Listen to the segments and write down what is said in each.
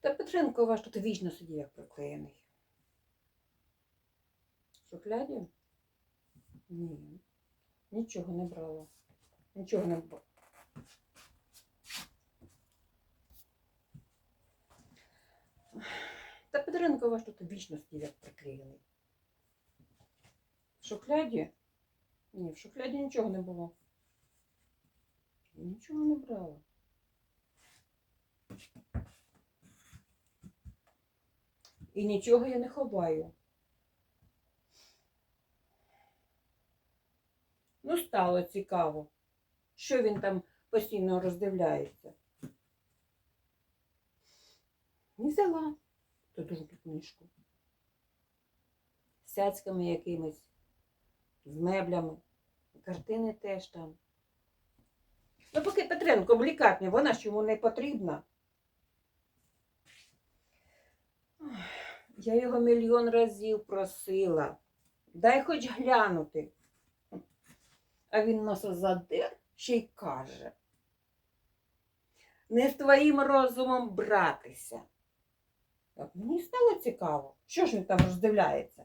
Петренко ваш тут вічно сидів, як приклеєний. Шухляді? Ні. Нічого не брала. Нічого не брала. Та Петренко ваш тут вічно сидів, як приклеєний. В шухляді? Ні, в шухляді нічого не було. Нічого не брала. І нічого я не ховаю. Ну, стало цікаво, що він там постійно роздивляється. Не взяла ту другу книжку. З якимись, з меблями, картини теж там. Ну, поки Петренко в вона ж йому не потрібна. Я його мільйон разів просила. Дай хоч глянути. А він носа задер ще й каже. Не з твоїм розумом братися. Так, мені стало цікаво, що ж він там роздивляється.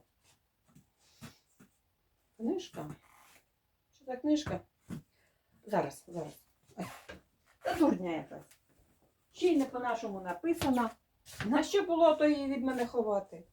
Книжка? Що за книжка? Зараз, зараз. Та дурня якась. Ще й не по-нашому написана. На що було то її від мене ховати?